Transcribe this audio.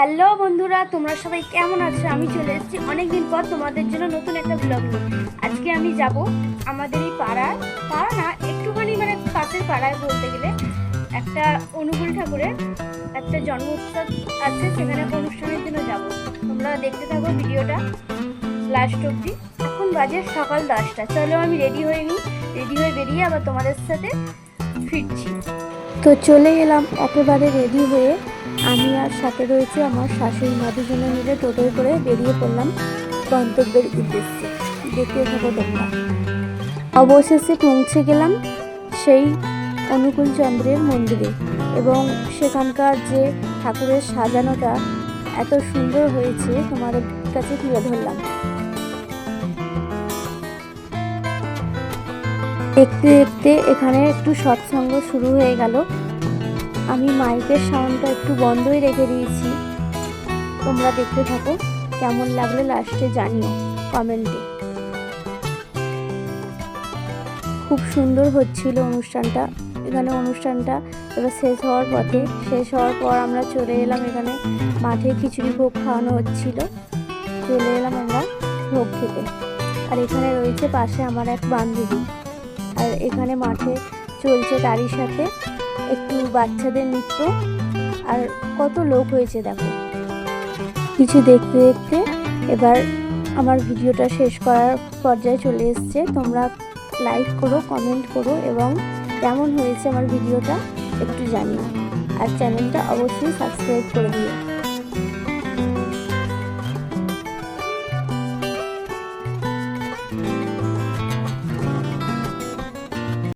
Hello বন্ধুরা, তোমরা সবাই কেমন আছো? আমি চলে এসেছি অনেকদিন পর তোমাদের জন্য নতুন একটা ব্লগ নিয়ে। আজকে আমি যাব আমাদের এই পাড়ায় পাড়া না, একটুখানি মানে পাশের পাড়ায় বলতে গেলে। একটা অনুকূল ঠাকুরের একটা জন্ম উৎসব আছে, সেখানে অনুষ্ঠানের জন্য যাব। তোমরা দেখতে থাকো ভিডিওটা লাস্ট অবধি। এখন বাজে সকাল দশটা। চলো আমি রেডি হয়ে নিই। রেডি হয়ে বেরিয়ে আবার তোমাদের সাথে ফিরছি। তো চলে এলাম একেবারে রেডি হয়ে। আমি আর সাথে রয়েছে আমার শাশুড়ি মা দুজনে মিলে টোটোয় করে বেরিয়ে পড়লাম গন্তব্যের উদ্দেশ্যে। দেখতে থাকো তোমরা। অবশেষে পৌঁছে গেলাম সেই অনুকূল চন্দ্রের মন্দিরে এবং সেখানকার যে ঠাকুরের সাজানোটা এত সুন্দর হয়েছে তোমাদের কাছে তুলে ধরলাম। দেখতে দেখতে এখানে একটু সৎসঙ্গ শুরু হয়ে গেল। আমি মাইকের সাউন্ডটা একটু বন্ধই রেখে দিয়েছি। তোমরা দেখতে থাকো, কেমন লাগল লাস্টে জানিও কমেন্টে খুব সুন্দর হচ্ছিল অনুষ্ঠানটা। এখানে অনুষ্ঠানটা এবার শেষ হওয়ার পথে, শেষ হওয়ার পর আমরা চলে এলাম এখানে। মাঠে খিচুড়ি ভোগ খাওয়ানো হচ্ছিল। চলে এলাম আমরা ভোগ খেতে। আর এখানে রয়েছে পাশে আমার এক বান্ধবী। আর এখানে মাঠে চলছে তারই সাথে একটু বাচ্চাদের নৃত্য। আর কত লোক হয়েছে দেখো। কিছু দেখতে দেখতে এবার আমার ভিডিওটা শেষ করার পর্যায়ে চলে এসছে। তোমরা লাইক করো কমেন্ট করো এবং কেমন হয়েছে আমার ভিডিওটা একটু জানিও। আর চ্যানেলটা অবশ্যই সাবস্ক্রাইব করে দিও।